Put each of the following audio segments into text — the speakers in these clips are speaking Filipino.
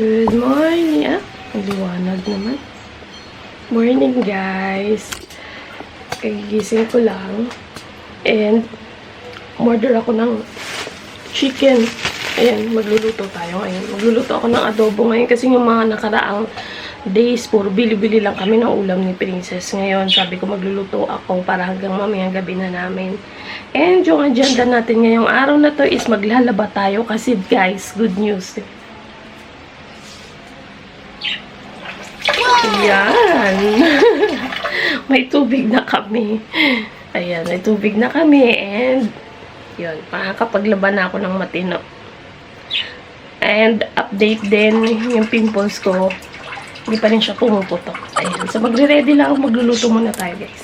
Good morning. Ah, ang liwanag naman. Morning, guys. Kagigising ko lang. And, order ako ng chicken. Ayan, magluluto tayo ngayon. Magluluto ako ng adobo ngayon kasi yung mga nakaraang days, puro bili-bili lang kami ng ulam ni Princess. Ngayon, sabi ko magluluto ako para hanggang mamayang gabi na namin. And yung agenda natin ngayong araw na to is maglalaba tayo kasi guys, good news. Yan. may tubig na kami. Ayan, may tubig na kami. And, yun, makakapaglaban na ako ng matino. And, update din yung pimples ko. Hindi pa rin siya pumuputok. Ayan, so magre-ready lang ako. Magluluto muna tayo, guys.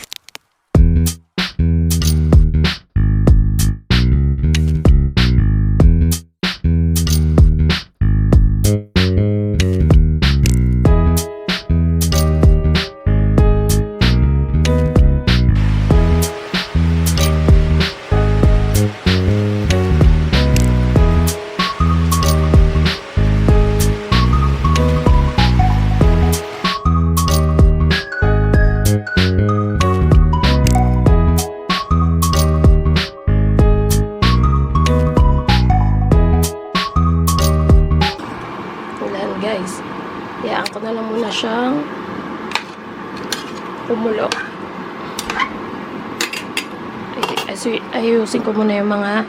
Ay, ay, ayusin ko muna yung mga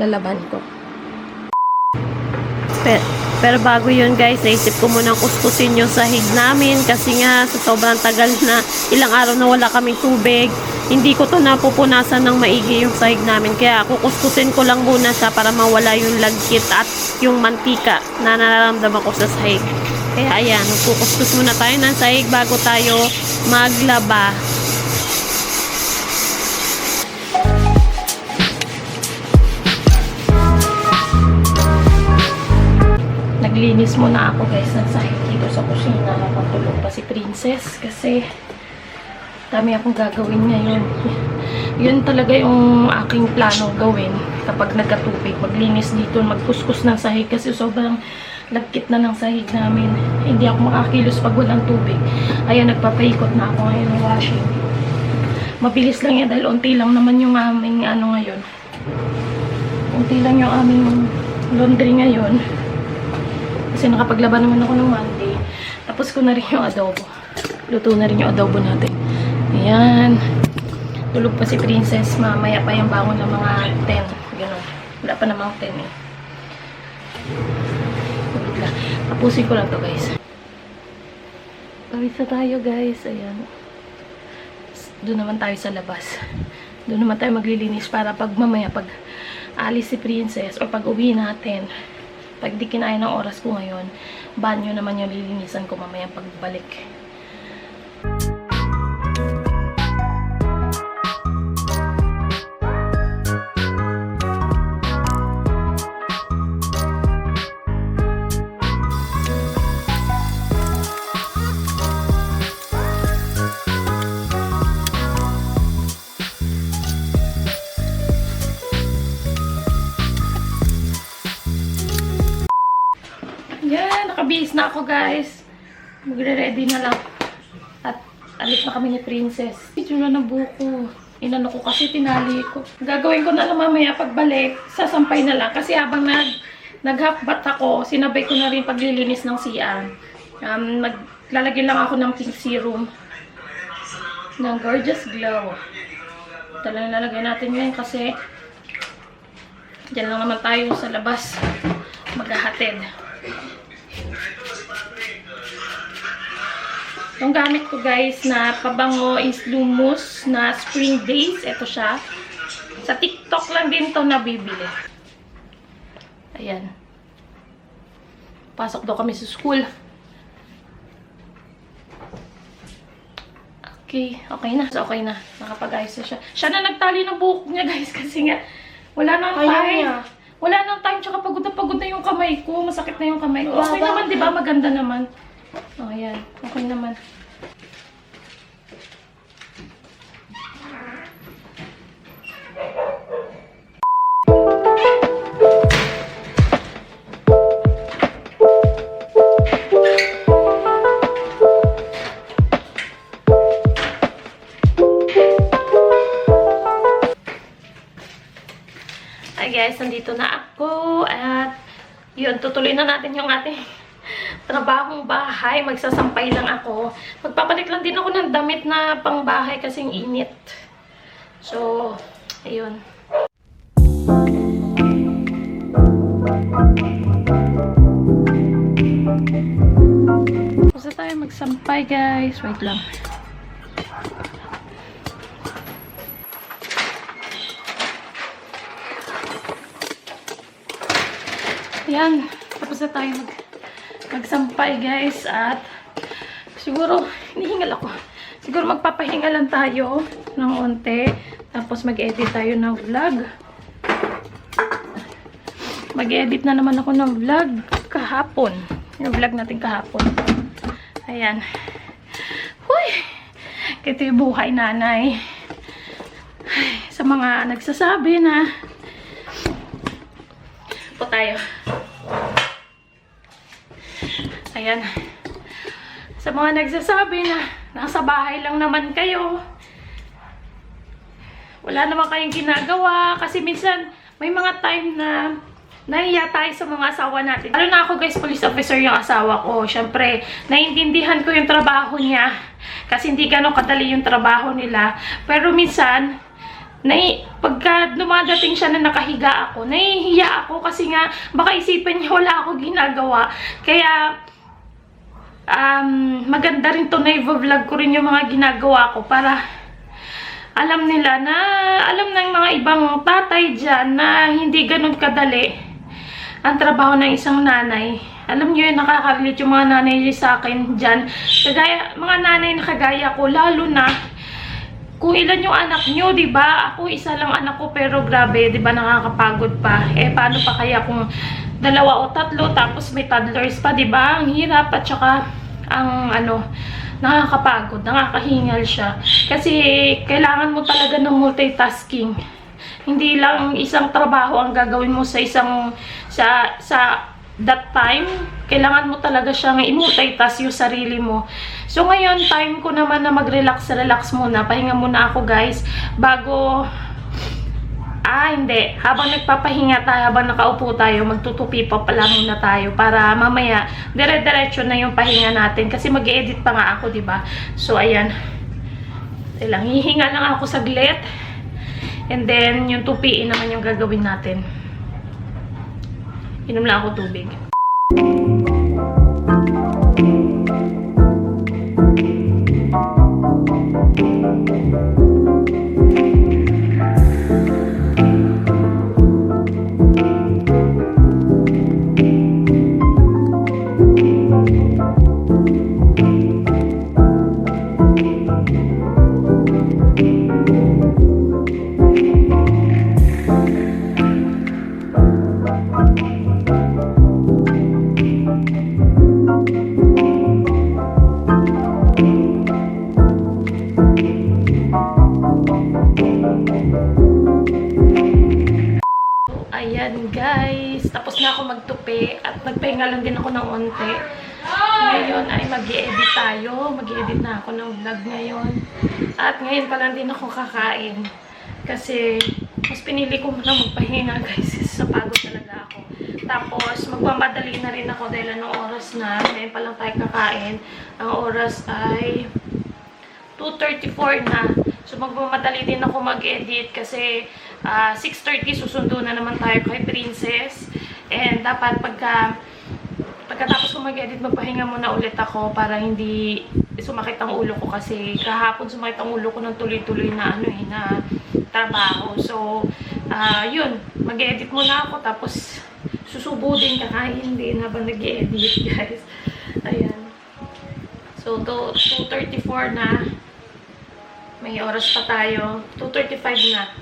lalaban ko. Pero, pero bago yun guys, naisip ko munang kuskusin yung sahig namin kasi nga sa sobrang tagal na ilang araw na wala kaming tubig, hindi ko to napupunasan ng maigi yung sahig namin. Kaya kukuskusin ko lang muna siya para mawala yung lagkit at yung mantika na nararamdaman ko sa sahig. Kaya ayan, kukuskus muna tayo ng sahig bago tayo maglaba. Naglinis muna ako guys ng dito sa kusina habang tulog pa si Princess kasi dami akong gagawin ngayon. Yun talaga yung aking plano gawin kapag nagkatubig. Maglinis dito, magkuskus ng sahig kasi sobrang lagkit na ng sahig namin. Hindi ako makakilos pag walang tubig. Ayan, nagpapaikot na ako ngayon ng washing. Mabilis lang yan dahil unti lang naman yung aming ano ngayon. Unti lang yung aming laundry ngayon. Kasi nakapaglaban naman ako ng Monday. Tapos ko na rin yung adobo. Luto na rin yung adobo natin. Ayan. Tulog pa si Princess. Mamaya pa yung bangon ng mga 10. Ganun. Wala pa namang 10 eh. Tapusin ko lang to guys. Na tayo guys. Ayan. Doon naman tayo sa labas. Doon naman tayo maglilinis para pag mamaya pag alis si Princess o pag uwi natin pag di kinaya ng oras ko ngayon, banyo naman yung lilinisan ko mamaya pagbalik. Guys. Magre-ready na lang. At alis na kami ni Princess. Ito na ng buko. Inano ko kasi tinali ko. Gagawin ko na lang mamaya pagbalik. Sasampay na lang. Kasi habang nag, nag-half-bath ako, sinabay ko na rin paglilinis ng CR. Um, naglalagay lang ako ng pink serum. Ng Gorgeous Glow. Ito lang lalagay natin ngayon kasi dyan lang naman tayo sa labas maghahatid. Yung gamit ko guys na pabango is Lumos na Spring Days. Ito siya. Sa TikTok lang din to nabibili. Ayan. Pasok daw kami sa school. Okay, okay na. So, okay na. Nakapag-ayos na siya. Siya na nagtali ng buhok niya guys kasi nga wala nang time. niya. Wala nang time, tsaka pagod na pagod na yung kamay ko. Masakit na yung kamay ko. Okay naman, di ba? Maganda naman. Oh, ayan. Okay naman. guys, nandito na ako at yun, tutuloy na natin yung ating trabahong bahay. Magsasampay lang ako. Magpapalit lang din ako ng damit na pangbahay kasing init. So, ayun. Basta tayo magsampay guys. Wait lang. Yan. Tapos na tayo mag magsampay guys. At siguro, hinihingal ako. Siguro magpapahinga lang tayo ng onte. Tapos mag-edit tayo ng vlog. Mag-edit na naman ako ng vlog kahapon. Yung vlog natin kahapon. Ayan. Huy! Ito yung buhay nanay. Ay, sa mga nagsasabi na po tayo. Ayan. Sa mga nagsasabi na nasa bahay lang naman kayo, wala naman kayong ginagawa kasi minsan may mga time na nahiya tayo sa mga asawa natin. Lalo na ako guys, police officer yung asawa ko. Siyempre, naiintindihan ko yung trabaho niya kasi hindi ganun kadali yung trabaho nila. Pero minsan, nai, pagka dumadating siya na nakahiga ako, nahihiya ako kasi nga baka isipin niya wala ako ginagawa. Kaya, um, maganda rin to na i-vlog ko rin yung mga ginagawa ko para alam nila na, alam ng mga ibang tatay dyan na hindi ganun kadali ang trabaho ng isang nanay. Alam niyo yun, nakaka-relate yung mga nanay sa akin dyan. Kagaya, mga nanay na kagaya ko, lalo na kung ilan yung anak nyo, di ba? Ako isa lang anak ko, pero grabe, di ba, nakakapagod pa. Eh, paano pa kaya kung dalawa o tatlo, tapos may toddlers pa, di ba? Ang hirap, at saka, ang ano, nakakapagod, nakakahingal siya. Kasi, kailangan mo talaga ng multitasking. Hindi lang isang trabaho ang gagawin mo sa isang, sa, sa that time, kailangan mo talaga siyang i-multitask yung sarili mo. So ngayon, time ko naman na mag-relax-relax muna. Pahinga muna ako guys, bago... Ah, hindi. Habang nagpapahinga tayo, habang nakaupo tayo, magtutupi pa pala muna tayo para mamaya dire-diretso na yung pahinga natin. Kasi mag edit pa nga ako, di ba? So, ayan. Lang, hihinga lang ako saglit. And then, yung tupiin naman yung gagawin natin. Inom lang ako tubig. Ngayon ay mag edit tayo. mag edit na ako ng vlog ngayon. At ngayon pa lang din ako kakain. Kasi mas pinili ko muna magpahinga guys. Sa pagod talaga ako. Tapos magmamadali na rin ako dahil anong oras na. Ngayon pa lang tayo kakain. Ang oras ay 2.34 na. So, magmamadali din ako mag-edit kasi ah, 6.30 susundo na naman tayo kay Princess. And dapat pagka pagkatapos ko mag-edit, magpahinga muna ulit ako para hindi sumakit ang ulo ko kasi kahapon sumakit ang ulo ko ng tuloy-tuloy na ano eh, na trabaho. So, ah yun, mag-edit muna ako tapos susubo din kakain din habang nag-edit guys. Ayan. So, to, 2.34 na. May oras pa tayo. 2.35 na.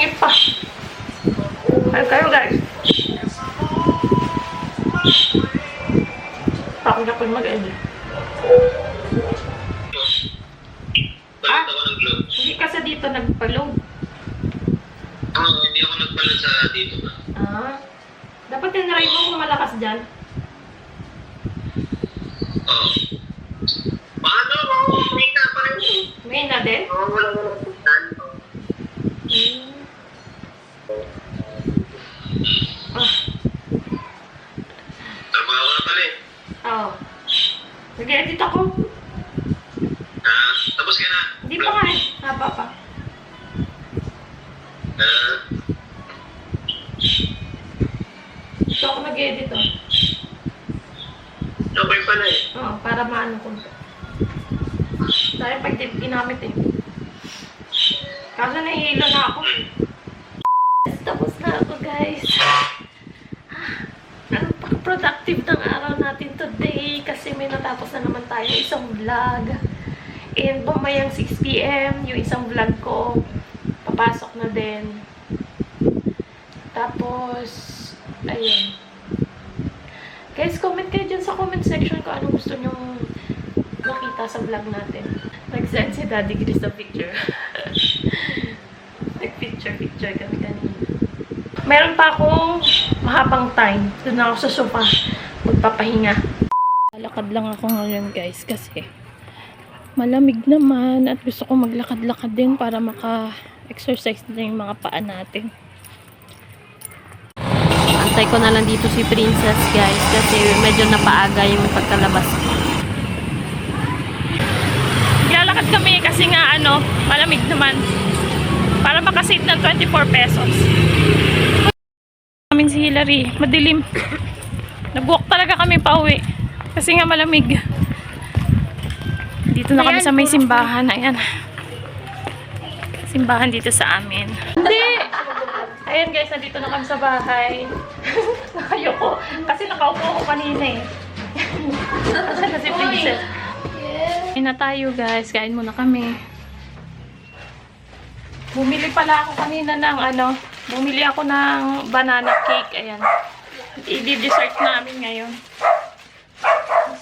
Maingit pa. Ay kayo guys. Takot. Balit ako ng globe. Hindi kasi dito nagpa-load. Oo, hindi ako nagbalot sa dito? Ah. Dapat tinry mo kung malakas dyan. Oo. Paano? May ka pa rin. May na din? Oo, wala wala putan. Hmm. Ah. Trabaho ka na pala eh. Oo. Nag-edit ako. Ah, tapos ka na. Hindi pa nga eh. Haba pa. Ah, Ito ako nag-edit oh. okay pala eh. Oo, para maano ko. Dahil pag ginamit eh. Kaso nahihilo na ako. Tapos na ako guys. Ang productive ng araw natin today kasi may natapos na naman tayo isang vlog. And bumayang 6pm, yung isang vlog ko, papasok na din. Tapos, ayun. Guys, comment kayo dyan sa comment section kung anong gusto nyong makita sa vlog natin. Nag-send si Daddy Chris ng picture. Nag-picture-picture kami kanina. Meron pa akong mahabang time. Doon ako sa sofa. Magpapahinga. Lakad lang ako ngayon guys kasi malamig naman at gusto ko maglakad-lakad din para maka-exercise din yung mga paa natin. Antay ko na lang dito si Princess guys kasi medyo napaaga yung pagkalabas ko. Lalakad kami kasi nga ano, malamig naman. Para makasave ng 24 pesos. Namin si Hillary, madilim. Nag-walk talaga kami pa uwi. Kasi nga malamig. Dito na kami sa may simbahan. Ayan. Simbahan dito sa amin. Hindi! Ayan guys, nandito na kami sa bahay. Nakayoko. Kasi nakaupo ako kanina eh. Kasi na si Princess. Kain na tayo guys. Kain muna kami. Bumili pala ako kanina ng ano. Bumili ako ng banana cake. Ayan. I-dessert namin ngayon.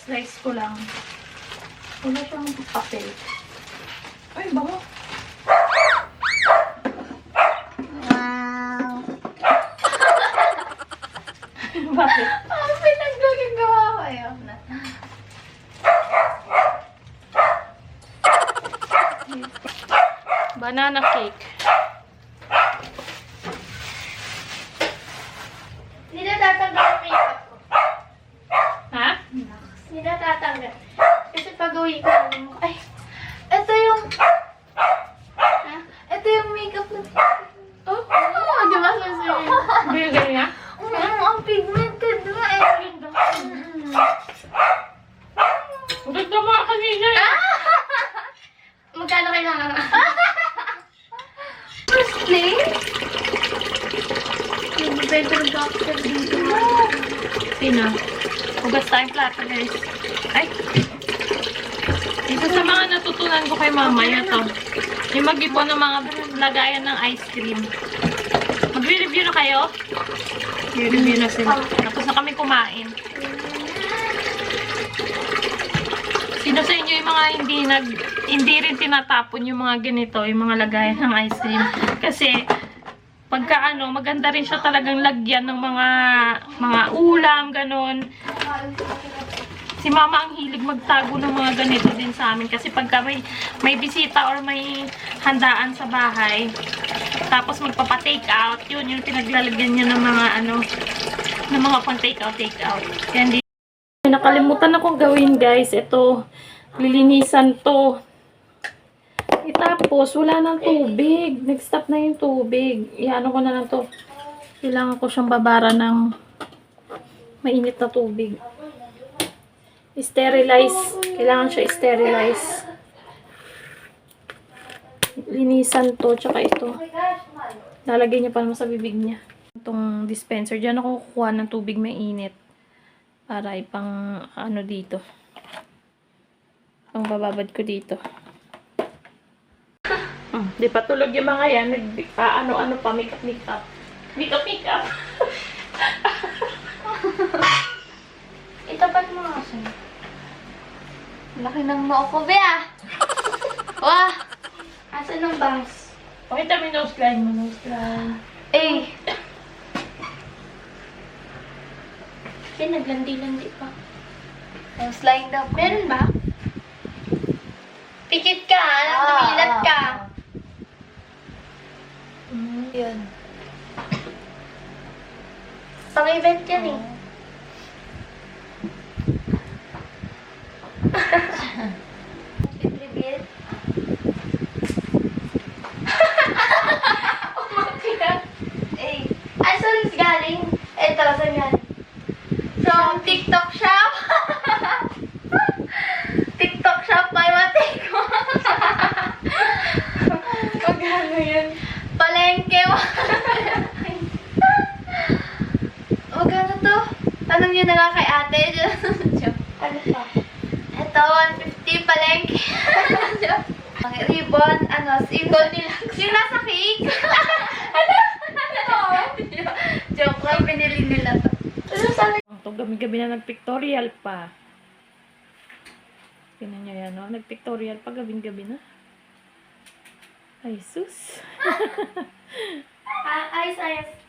Slice ko lang. Wala siyang papel. Ay, bango. Wow. Bakit? Ang pinaggagawa ko yun. Banana cake. Hindi na tatanggal ang makeup ko. Ha? Hindi na tatanggal. Kasi pag uwi ko, ay, ito yung, ha? Ito yung makeup na, oh, oh di ba sa'yo? Bigay niya? Mm, ang pigmented nga eh. Mm. Ang ganda mo kanina eh. Magkano kailangan? Firstly, yung bedroom doctor dito. Sino? Hugas tayong plato guys. Ay! Ito sa mga natutunan ko kay mama, yan to. Yung mag-ipon ng mga lagayan ng ice cream. Magre-review na kayo? Mag-review na sila. Tapos na kami kumain. Sino sa inyo yung mga hindi nag hindi rin tinatapon yung mga ganito, yung mga lagayan ng ice cream? Kasi pagka ano, maganda rin siya talagang lagyan ng mga mga ulam, ganon. Si mama ang hilig magtago ng mga ganito din sa amin kasi pagka may, may bisita or may handaan sa bahay, tapos magpapa-take out, yun yung pinaglalagyan niya ng mga ano, ng mga pang take out, take out. Kaya hindi Nakalimutan akong gawin guys. Ito, lilinisan to. Eh, tapos, wala nang tubig. Nag-stop na yung tubig. Iano ko na lang to. Kailangan ko siyang babara ng mainit na tubig. Sterilize. Kailangan siya sterilize. Linisan to, tsaka ito. Lalagay niya pa naman sa bibig niya. Itong dispenser. Diyan ako kukuha ng tubig mainit. Para ipang ano dito. Pang bababad ko dito. Hmm, di pa tulog yung mga yan. Nag, ah, ano-ano pa, makeup, makeup. Makeup, makeup. Itapat mo nga siya. Laki ng noo ko, be ah. Wah! Asan ang bangs? Pakita mo yung nose line mo, nose line. Eh, Eh, naglandi-landi pa. yung slime daw. Meron ba? Pikit ka, ha? Tumilat ka. Mm. Yun. Pang-event yan eh. Tanong nyo na nga kay ate. Joke. Ano pa? Ito, 150 palengke. Joke. Ang ribbon, ano, single deluxe. Yung nasa cake. ano? Joke lang, pinili nila to. Ano sa Ito, gabi-gabi na nag-pictorial pa. Tingnan nyo yan, no? Nag-pictorial pa, gabing-gabi na. Ay, sus. Ah, ayos, ayos.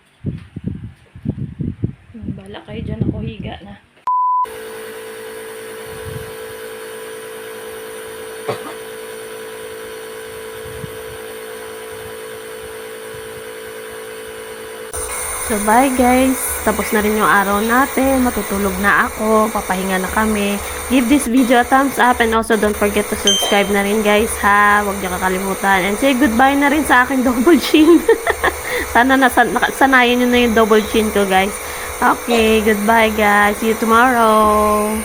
Bala kayo dyan, ako higa na. So bye guys. Tapos na rin yung araw natin. Matutulog na ako. Papahinga na kami. Give this video a thumbs up and also don't forget to subscribe na rin guys ha. Huwag niyo kakalimutan. And say goodbye na rin sa aking double chin. Sana nasan nakasanayan niyo na yung double chin ko guys. Okay, goodbye guys. See you tomorrow.